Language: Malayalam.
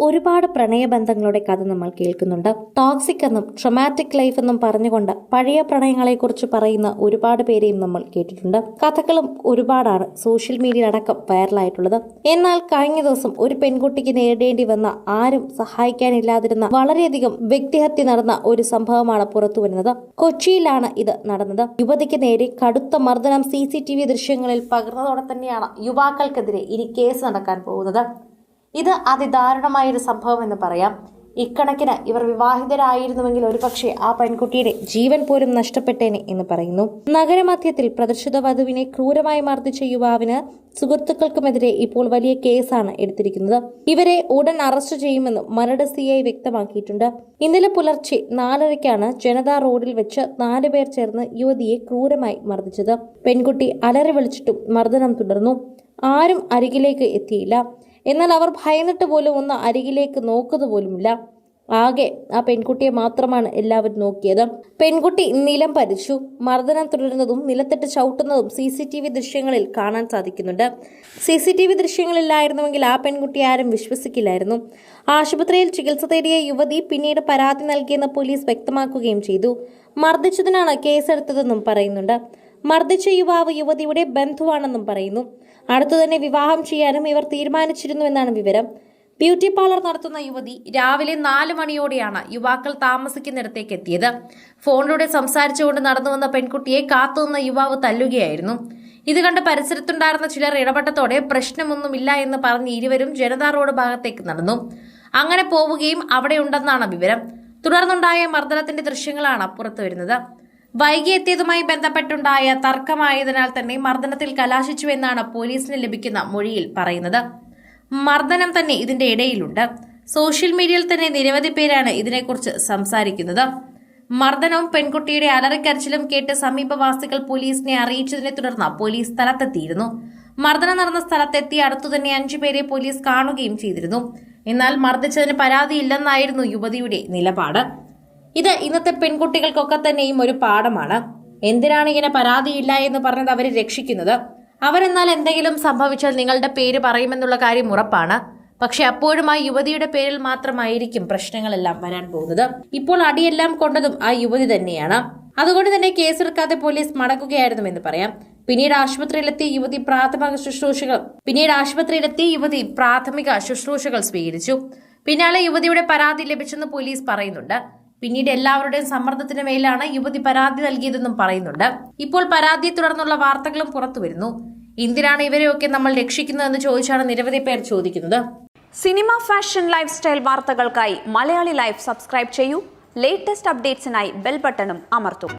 ഒരുപാട് പ്രണയബന്ധങ്ങളുടെ കഥ നമ്മൾ കേൾക്കുന്നുണ്ട്. ടോക്സിക് എന്നും ട്രൊമാറ്റിക് ലൈഫ് എന്നും പറഞ്ഞുകൊണ്ട് പഴയ പ്രണയങ്ങളെക്കുറിച്ച് പറയുന്ന ഒരുപാട് പേരെയും നമ്മൾ കേട്ടിട്ടുണ്ട്. കഥകളും ഒരുപാടാണ് സോഷ്യൽ മീഡിയ അടക്കം വൈറലായിട്ടുള്ളത് എന്നാൽ കഴിഞ്ഞ ദിവസം ഒരു പെൺകുട്ടിക്ക് നേരിടേണ്ടി വന്ന ആരും സഹായിക്കാനില്ലാതിരുന്ന വളരെയധികം വ്യക്തിഹത്യ നടന്ന ഒരു സംഭവമാണ് പുറത്തു വരുന്നത്. കൊച്ചിയിലാണ് ഇത് നടന്നത്. യുവതിക്ക് നേരെ കടുത്ത മർദ്ദനം സി ദൃശ്യങ്ങളിൽ പകർന്നതോടെ തന്നെയാണ് യുവാക്കൾക്കെതിരെ ഇനി കേസ് നടക്കാൻ പോകുന്നത്. ഇത് അതിദാരുണമായൊരു സംഭവം എന്ന് പറയാം. ഇക്കണക്കിന് ഇവർ വിവാഹിതരായിരുന്നുവെങ്കിൽ ഒരുപക്ഷെ ആ പെൺകുട്ടിയുടെ ജീവൻ പോലും നഷ്ടപ്പെട്ടേനെ എന്ന് പറയുന്നു. നഗരമധ്യത്തിൽ പ്രദർശിത വധുവിനെ ക്രൂരമായി മർദ്ദിച്ച യുവാവിന് സുഹൃത്തുക്കൾക്കുമെതിരെ ഇപ്പോൾ വലിയ കേസാണ് എടുത്തിരിക്കുന്നത്. ഇവരെ ഉടൻ അറസ്റ്റ് ചെയ്യുമെന്നും മരട് സി ഐ വ്യക്തമാക്കിയിട്ടുണ്ട്. ഇന്നലെ പുലർച്ചെ നാലരയ്ക്കാണ് ജനതാ റോഡിൽ വെച്ച് നാലുപേർ ചേർന്ന് യുവതിയെ ക്രൂരമായി മർദ്ദിച്ചത്. പെൺകുട്ടി അലറി വിളിച്ചിട്ടും മർദ്ദനം തുടർന്നു. ആരും അരികിലേക്ക് എത്തിയില്ല. എന്നാൽ അവർ ഭയന്നിട്ട് പോലും ഒന്ന് അരികിലേക്ക് നോക്കുന്നതുപോലുമില്ല പോലുമില്ല. ആകെ ആ പെൺകുട്ടിയെ മാത്രമാണ് എല്ലാവരും നോക്കിയത്. പെൺകുട്ടി നിലം പരിച്ചു മർദ്ദനം തുടരുന്നതും നിലത്തിട്ട് ചവിട്ടുന്നതും സി സി ടി വി ദൃശ്യങ്ങളിൽ കാണാൻ സാധിക്കുന്നുണ്ട്. സി സി ടി വി ദൃശ്യങ്ങളില്ലായിരുന്നുവെങ്കിൽ ആ പെൺകുട്ടി ആരും വിശ്വസിക്കില്ലായിരുന്നു. ആശുപത്രിയിൽ ചികിത്സ തേടിയ യുവതി പിന്നീട് പരാതി നൽകിയെന്ന് പോലീസ് വ്യക്തമാക്കുകയും ചെയ്തു. മർദ്ദിച്ചതിനാണ് കേസെടുത്തതെന്നും പറയുന്നുണ്ട്. മർദ്ദിച്ച യുവാവ് യുവതിയുടെ ബന്ധുവാണെന്നും പറയുന്നു. അടുത്തു തന്നെ വിവാഹം ചെയ്യാനും ഇവർ തീരുമാനിച്ചിരുന്നു എന്നാണ് വിവരം. ബ്യൂട്ടി പാർലർ നടത്തുന്ന യുവതി രാവിലെ നാല് മണിയോടെയാണ് യുവാക്കൾ താമസിക്കുന്നിടത്തേക്ക് എത്തിയത്. ഫോണിലൂടെ സംസാരിച്ചുകൊണ്ട് നടന്നു വന്ന പെൺകുട്ടിയെ കാത്തുനിന്ന യുവാവ് തല്ലുകയായിരുന്നു. ഇത് കണ്ട് പരിസരത്തുണ്ടായിരുന്ന ചിലർ ഇടപെട്ടതോടെ പ്രശ്നമൊന്നുമില്ല എന്ന് പറഞ്ഞ് ഇരുവരും ജനതാ റോഡ് ഭാഗത്തേക്ക് നടന്നു. അങ്ങനെ പോവുകയും അവിടെ ഉണ്ടെന്നാണ് വിവരം. തുടർന്നുണ്ടായ മർദ്ദനത്തിന്റെ ദൃശ്യങ്ങളാണ് പുറത്തുവരുന്നത്. വൈകി എത്തിയതുമായി ബന്ധപ്പെട്ടുണ്ടായ തർക്കമായതിനാൽ തന്നെ മർദ്ദനത്തിൽ കലാശിച്ചുവെന്നാണ് പോലീസിന് ലഭിക്കുന്ന മൊഴിയിൽ പറയുന്നത്. മർദ്ദനം തന്നെ ഇതിന്റെ ഇടയിലുണ്ട്. സോഷ്യൽ മീഡിയയിൽ തന്നെ നിരവധി പേരാണ് ഇതിനെക്കുറിച്ച് സംസാരിക്കുന്നത്. മർദ്ദനവും പെൺകുട്ടിയുടെ അലറിക്കരച്ചിലും കേട്ട് സമീപവാസികൾ പോലീസിനെ അറിയിച്ചതിനെ തുടർന്ന് പോലീസ് സ്ഥലത്തെത്തിയിരുന്നു. മർദ്ദനം നടന്ന സ്ഥലത്തെത്തി അടുത്തു തന്നെ അഞ്ചുപേരെ പോലീസ് കാണുകയും ചെയ്തിരുന്നു. എന്നാൽ മർദ്ദിച്ചതിന് പരാതിയില്ലെന്നായിരുന്നു യുവതിയുടെ നിലപാട്. ഇത് ഇന്നത്തെ പെൺകുട്ടികൾക്കൊക്കെ തന്നെയും ഒരു പാഠമാണ്. എന്തിനാണ് ഇങ്ങനെ പരാതിയില്ല എന്ന് പറഞ്ഞത് അവരെ രക്ഷിക്കുന്നത്? അവരെന്നാൽ എന്തെങ്കിലും സംഭവിച്ചാൽ നിങ്ങളുടെ പേര് പറയുമെന്നുള്ള കാര്യം ഉറപ്പാണ്. പക്ഷെ അപ്പോഴും ആ യുവതിയുടെ പേരിൽ മാത്രമായിരിക്കും പ്രശ്നങ്ങളെല്ലാം വരാൻ പോകുന്നത്. ഇപ്പോൾ അടിയെല്ലാം കൊണ്ടതും ആ യുവതി തന്നെയാണ്. അതുകൊണ്ട് തന്നെ കേസെടുക്കാതെ പോലീസ് മടക്കുകയായിരുന്നു എന്ന് പറയാം. പിന്നീട് ആശുപത്രിയിലെത്തിയ യുവതി പ്രാഥമിക ശുശ്രൂഷകൾ പിന്നീട് ആശുപത്രിയിലെത്തിയ യുവതി പ്രാഥമിക ശുശ്രൂഷകൾ സ്വീകരിച്ചു. പിന്നാലെ യുവതിയുടെ പരാതി ലഭിച്ചെന്ന് പോലീസ് പറയുന്നുണ്ട്. പിന്നീട് എല്ലാവരുടെയും സമ്മർദ്ദത്തിന് മേലാണ് യുവതി പരാതി നൽകിയതെന്നും പറയുന്നുണ്ട്. ഇപ്പോൾ പരാതിയെ തുടർന്നുള്ള വാർത്തകളും പുറത്തുവരുന്നു. എന്തിനാണ് ഇവരെയൊക്കെ നമ്മൾ രക്ഷിക്കുന്നതെന്ന് ചോദിച്ചാണ് നിരവധി പേർ ചോദിക്കുന്നത്. സിനിമ ഫാഷൻ ലൈഫ് സ്റ്റൈൽ വാർത്തകൾക്കായി മലയാളി ലൈഫ് സബ്സ്ക്രൈബ് ചെയ്യൂ. ലേറ്റസ്റ്റ് അപ്ഡേറ്റ്സിനായി ബെൽ ബട്ടണും അമർത്തും.